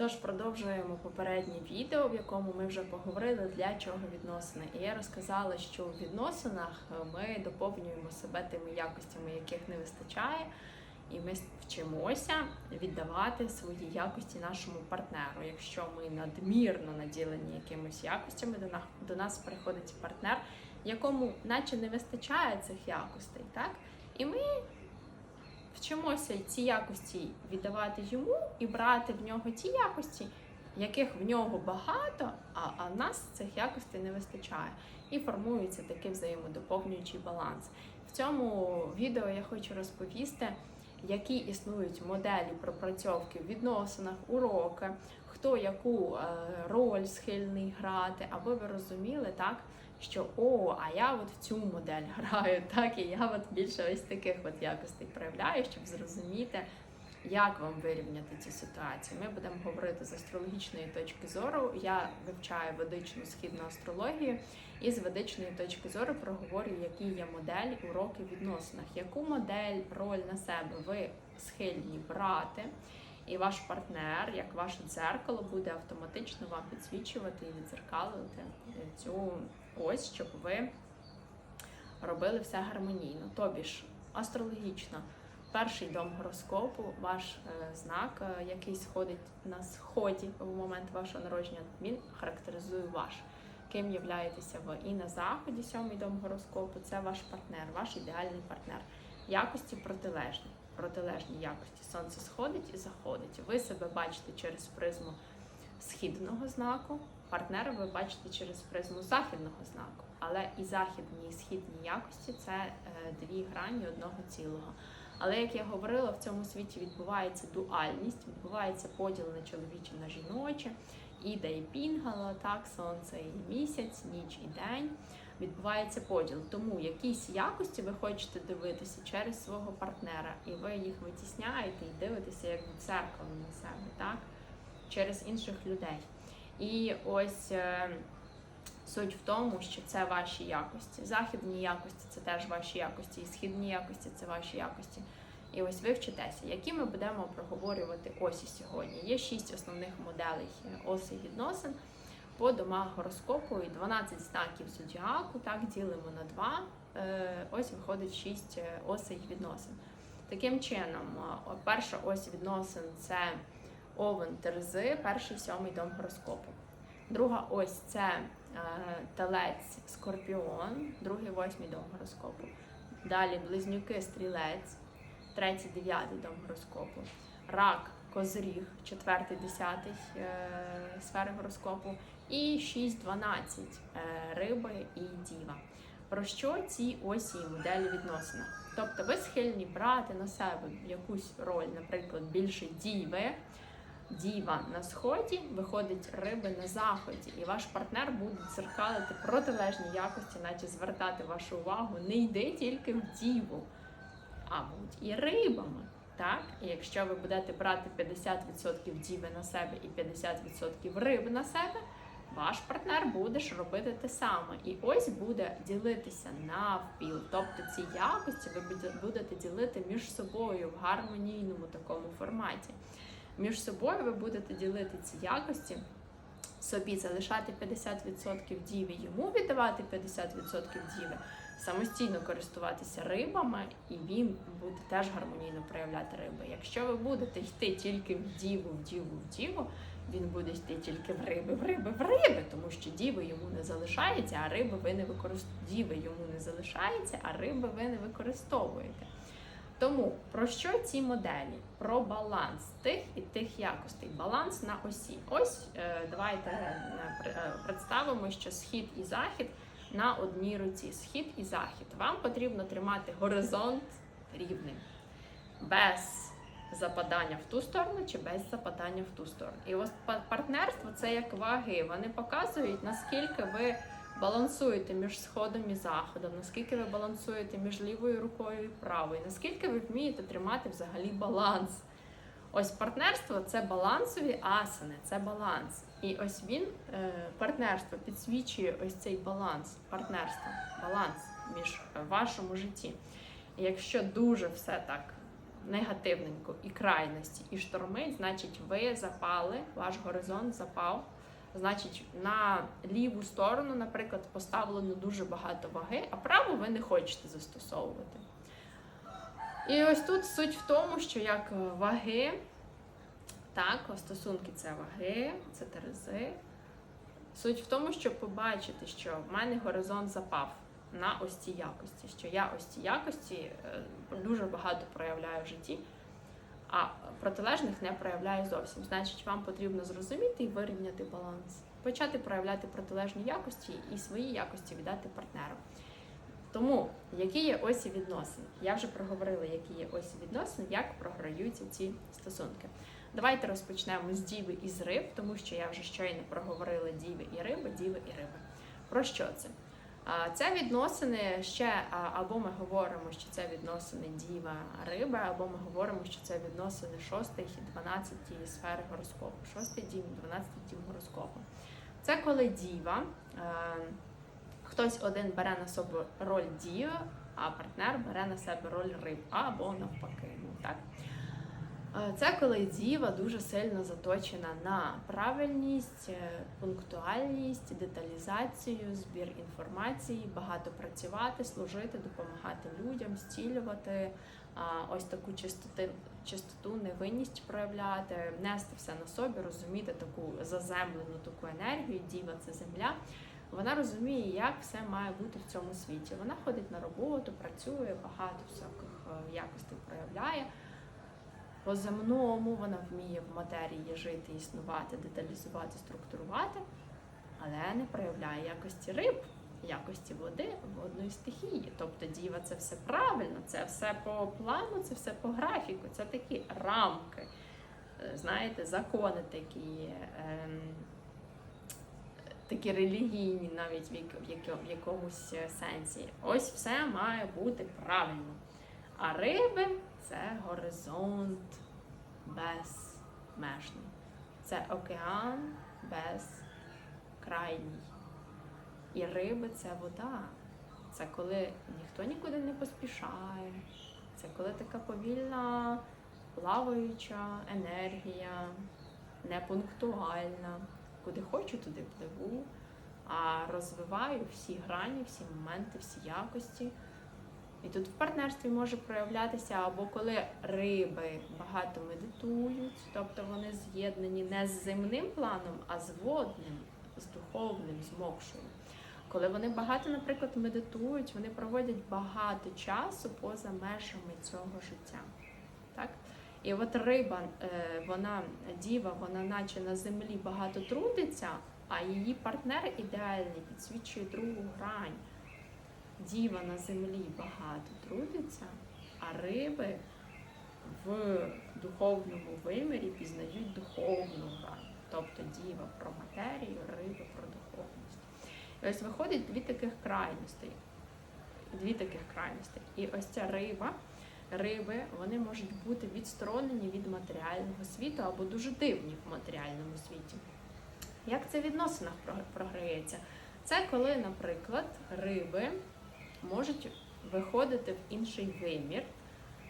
Тож продовжуємо попереднє відео, в якому ми вже поговорили для чого відносини. І я розказала, що у відносинах е, ми доповнюємо себе тими якостями, яких не вистачає, і ми вчимося віддавати свої якості нашому партнеру. Якщо ми надмірно наділені якимись якостями, до нас приходить партнер, якому наче не вистачає цих якостей, так? І ми вчимося ці якості віддавати йому і брати в нього ті якості, яких в нього багато, а, а в нас цих якостей не вистачає. І формується такий взаємодоповнюючий баланс. В цьому відео я хочу розповісти, які існують моделі пропрацьовки в відносинах, уроки, хто яку е, роль схильний грати, аби ви розуміли так. Що о, а я от в цю модель граю, так і я от більше ось таких от якостей проявляю, щоб зрозуміти, як вам вирівняти ці ситуації. Ми будемо говорити з астрологічної точки зору. Я вивчаю ведичну східну астрологію, і з ведичної точки зору проговорю, які є моделі уроки в відносинах, яку модель, роль на себе ви схильні брати. І ваш партнер, як ваше дзеркало, буде автоматично вам підсвічувати і відзеркалити цю ось, щоб ви робили все гармонійно. Тобі ж астрологічно, перший дом гороскопу, ваш е, знак, е, який сходить на сході в момент вашого народження, він характеризує ваш. Ким являєтеся ви і на заході, сьомий дом гороскопу, це ваш партнер, ваш ідеальний партнер. Якості протилежні. Протилежні якості. Сонце сходить і заходить. Ви себе бачите через призму східного знаку, партнера ви бачите через призму західного знаку. Але і західні, і східні якості це е, дві грані одного цілого. Але як я говорила, в цьому світі відбувається дуальність, відбувається поділ на чоловіче на жіноче, іда і пінгала, так, сонце і місяць, ніч і день. Відбувається поділ. Тому якісь якості ви хочете дивитися через свого партнера, і ви їх витісняєте і дивитеся як дзеркало на себе, так? Через інших людей. І ось е, суть в тому, що це ваші якості. Західні якості це теж ваші якості, і східні якості це ваші якості. І ось ви вчитеся, які ми будемо проговорювати осі сьогодні. Є шість основних моделей осей відносин по домах гороскопу і 12 знаків зодіаку. Так ділимо на два. Е, Ось виходить шість е, осей відносин. Таким чином, перша ось відносин це Овен Терези, перший сьомий дом гороскопу. Друга ось це е, телець Скорпіон, другий восьмий дом гороскопу. Далі близнюки Стрілець, третій, дев'ятий дом гороскопу. Рак, Козріг, четвертий, десятий е, сфери гороскопу. І 6, 12 е, риби і діва. Про що ці осі моделі відносин? Тобто ви схильні брати на себе якусь роль, наприклад, більше діви. Діва на сході виходить риби на заході, і ваш партнер буде дзеркалити протилежні якості, наче звертати вашу увагу. Не йди тільки в діву, а будь і рибами. Так? І якщо ви будете брати 50% діви на себе і 50% риби на себе, ваш партнер буде ж робити те саме. І ось буде ділитися навпіл. Тобто ці якості ви будете ділити між собою в гармонійному такому форматі. Між собою ви будете ділити ці якості, собі залишати 50% діви, йому віддавати 50% діви, самостійно користуватися рибами, і він буде теж гармонійно проявляти риби. Якщо ви будете йти тільки в діву, в діву, в діву, він буде йти тільки в риби, в риби, в риби, тому що діви йому не залишається, а риби ви не використовуєте. Діви йому не залишається, а риби ви не використовуєте. Тому про що ці моделі? Про баланс тих і тих якостей. Баланс на осі. Ось е, давайте е, представимо, що схід і захід на одній руці. Схід і захід. Вам потрібно тримати горизонт рівним, без западання в ту сторону чи без западання в ту сторону. І ось партнерство це як ваги. Вони показують, наскільки ви балансуєте між сходом і заходом, наскільки ви балансуєте між лівою рукою і правою, наскільки ви вмієте тримати взагалі баланс. Ось партнерство це балансові асани, це баланс. І ось він, е, партнерство, підсвічує ось цей баланс, партнерство, баланс між вашому житті. І якщо дуже все так негативненько і крайності, і штормить, значить, ви запали, ваш горизонт запав. Значить, на ліву сторону, наприклад, поставлено дуже багато ваги, а праву ви не хочете застосовувати. І ось тут суть в тому, що як ваги, так, стосунки це ваги, це терези. Суть в тому, щоб побачити, що в мене горизонт запав на ось ці якості, що я ось ці якості е, дуже багато проявляю в житті, а протилежних не проявляю зовсім. Значить, вам потрібно зрозуміти і вирівняти баланс, почати проявляти протилежні якості і свої якості віддати партнеру. Тому, які є осі відносин? Я вже проговорила, які є осі відносин, як програються ці стосунки. Давайте розпочнемо з діви і з риб, тому що я вже щойно проговорила діви і риби, діви і риби. Про що це? Це відносини ще, або ми говоримо, що це відносини діва риби, або ми говоримо, що це відносини 6 і 12 сфери гороскопу. 6 дім, 12 дім гороскопу. Це коли діва, е, хтось один бере на себе роль діва, а партнер бере на себе роль риб, або навпаки. Ну, так? Е, Це коли діва дуже сильно заточена на правильність, е, пунктуальність, деталізацію, збір інформації, багато працювати, служити, допомагати людям, зцілювати, ось таку чистоту, чистоту, невинність проявляти, нести все на собі, розуміти таку заземлену таку енергію. Діва це земля. Вона розуміє, як все має бути в цьому світі. Вона ходить на роботу, працює, багато всяких е, якостей проявляє. По земному вона вміє в матерії жити, існувати, деталізувати, структурувати, але не проявляє якості риб, якості води водної стихії. Тобто діва це все правильно, це все по плану, це все по графіку, це такі рамки, е, знаєте, закони такі. ем, Такі релігійні, навіть в якомусь е, сенсі. Ось все має бути правильно. А риби це горизонт безмежний. Це океан безкрайній. І риби це вода. Це коли ніхто нікуди не поспішає. Це коли така повільна, плаваюча енергія, непунктуальна. Куди хочу, туди пливу, а розвиваю всі грані, всі моменти, всі якості. І тут в партнерстві може проявлятися або коли риби багато медитують, тобто вони з'єднані не з земним планом, а з водним, з духовним, з мокшою. Коли вони багато, наприклад, медитують, вони проводять багато часу поза межами цього життя. Так? І от риба, е, вона діва, вона наче на землі багато трудиться, а її партнер ідеальний підсвічує другу грань діва на землі багато трудиться, а риби в духовному вимірі пізнають духовну грань. Тобто діва про матерію, риби про духовність. І ось виходить дві таких крайностей. Дві таких крайностей. І ось ця риба, риби, вони можуть бути відсторонені від матеріального світу або дуже дивні в матеріальному світі. Як це в відносинах програється? Це коли, наприклад, риби можуть виходити в інший вимір,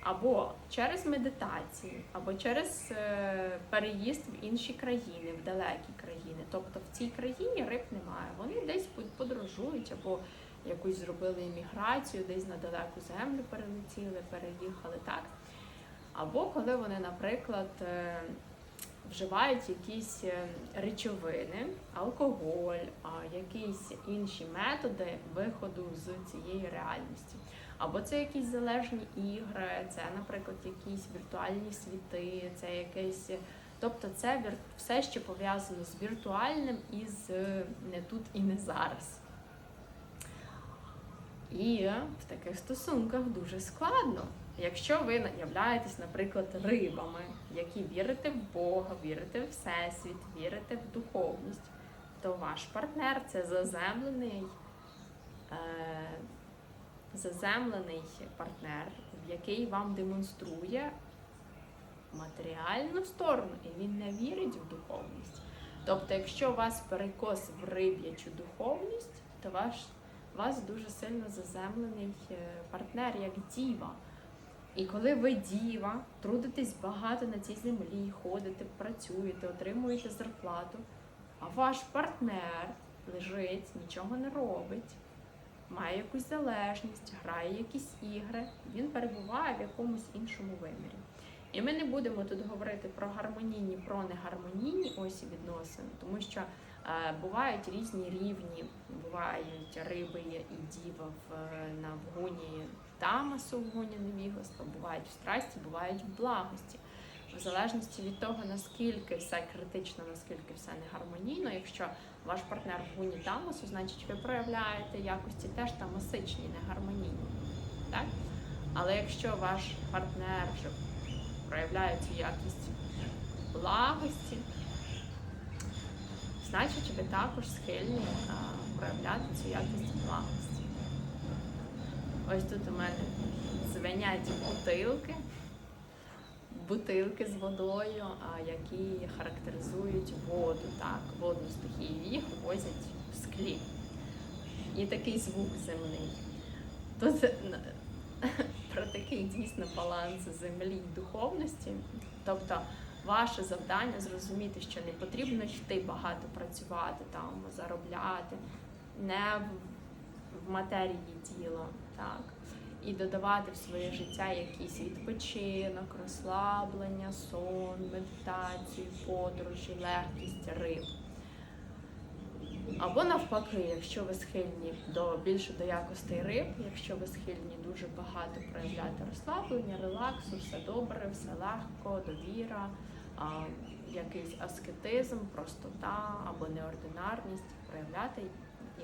або через медитації, або через е, переїзд в інші країни, в далекі країни. Тобто в цій країні риб немає. Вони десь подорожують або якусь зробили імміграцію, десь на далеку землю перелетіли, переїхали так. Або коли вони, наприклад, е, вживають якісь е, речовини, алкоголь, якісь інші методи виходу з цієї реальності. Або це якісь залежні ігри, це, наприклад, якісь віртуальні світи, це якесь. Тобто це все, що пов'язано з віртуальним і з е, не тут і не зараз. І в таких стосунках дуже складно. Якщо ви являєтесь, наприклад, рибами, які вірите в Бога, вірите в Всесвіт, вірите в духовність, то ваш партнер це заземлений, е, заземлений партнер, який вам демонструє матеріальну сторону, і він не вірить в духовність. Тобто, якщо у вас перекос в риб'ячу духовність, то ваш, вас дуже сильно заземлений е, партнер, як діва. І коли ви діва, трудитесь багато на цій землі, ходите, працюєте, отримуєте зарплату, а ваш партнер лежить, нічого не робить, має якусь залежність, грає якісь ігри, він перебуває в якомусь іншому вимірі. І ми не будемо тут говорити про гармонійні, про негармонійні осі відносин, тому що е, бувають різні рівні, бувають риби і діва в, на вгоні тамасу, в вгоні невігластва, бувають в страсті, бувають в благості. В залежності від того, наскільки все критично, наскільки все негармонійно, якщо ваш партнер в гуні тамасу, значить ви проявляєте якості теж тамасичні, негармонійні. Так? Але якщо ваш партнер вже проявляє цю якість благості, значить ви також схильні проявляти цю якість благості. Ось тут у мене звенять бутилки, бутилки з водою, які характеризують воду, так, водну стихію. Їх возять в склі. І такий звук земний. Тут про такий дійсно баланс землі і духовності. Тобто ваше завдання зрозуміти, що не потрібно йти багато працювати, там, заробляти, не в, матерії діла, так. І додавати в своє життя якийсь відпочинок, розслаблення, сон, медитацію, подорожі, легкість, риб. Або навпаки, якщо ви схильні до більше до якостей риб, якщо ви схильні дуже багато проявляти розслаблення, релаксу, все добре, все легко, довіра, а, якийсь аскетизм, простота або неординарність проявляти,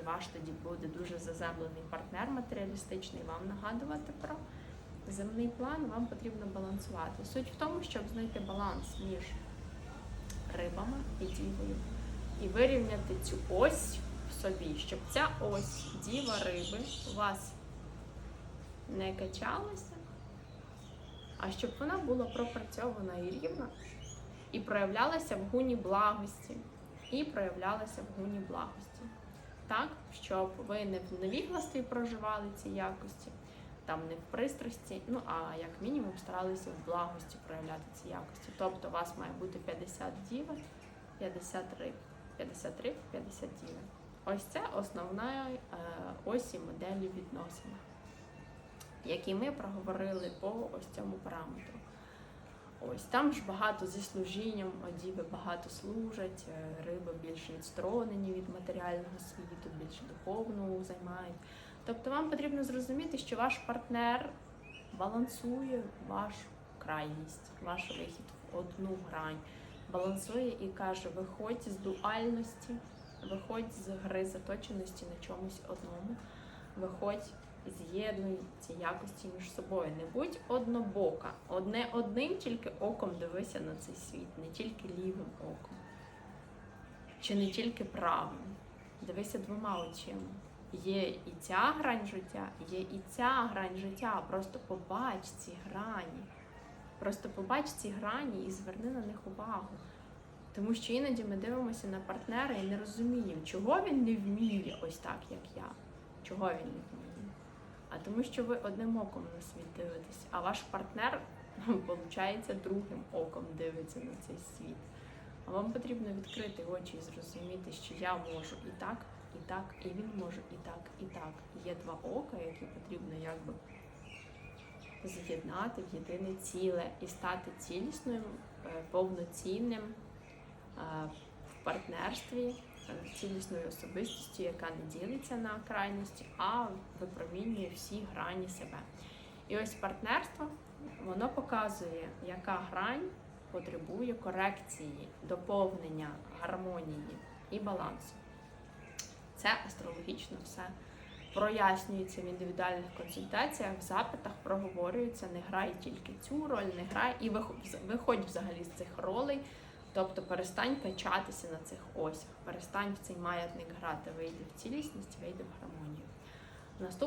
і ваш тоді буде дуже заземлений партнер матеріалістичний, вам нагадувати про земний план, вам потрібно балансувати. Суть в тому, щоб знайти баланс між рибами і дівою і вирівняти цю ось в собі, щоб ця ось діва риби у вас не качалася, а щоб вона була пропрацьована і рівна, і проявлялася в гуні благості, і проявлялася в гуні благості. Так, щоб ви не в невігластві проживали ці якості, там не в пристрасті, ну а як мінімум старалися в благості проявляти ці якості. Тобто у вас має бути 50 діва, 50 риб. 53 50 ділень. Ось це основна е, осі моделі відносин, які ми проговорили по ось цьому параметру. Ось там ж багато зі служінням, одіви багато служать, е, риби більш відсторонені від матеріального світу, більш духовно займають. Тобто вам потрібно зрозуміти, що ваш партнер балансує вашу крайність, ваш вихід в одну грань балансує і каже: виходь з дуальності, виходь з гри заточеності на чомусь одному, виходь, з'єднуй якості між собою. Не будь однобока. Одне одним тільки оком дивися на цей світ, не тільки лівим оком, чи не тільки правим. Дивися двома очима. Є і ця грань життя, є і ця грань життя. Просто побач ці грані. Просто побач ці грані і зверни на них увагу. Тому що іноді ми дивимося на партнера і не розуміємо, чого він не вміє ось так, як я. Чого він не вміє. А тому, що ви одним оком на світ дивитесь, а ваш партнер, виходить, другим оком дивиться на цей світ. А вам потрібно відкрити очі і зрозуміти, що я можу і так, і так, і він може і так, і так. Є два ока, які потрібно якби з'єднати в єдине ціле і стати цілісним, е, повноцінним е, в партнерстві, цілісною особистістю, яка не ділиться на крайності, а випромінює всі грані себе. І ось партнерство воно показує, яка грань потребує корекції, доповнення, гармонії і балансу. Це астрологічно все прояснюється в індивідуальних консультаціях, в запитах проговорюється, не грай тільки цю роль, не грай і виходь взагалі з цих ролей. Тобто перестань качатися на цих осях, перестань в цей маятник грати, вийди в цілісність, вийди в гармонію. Наступне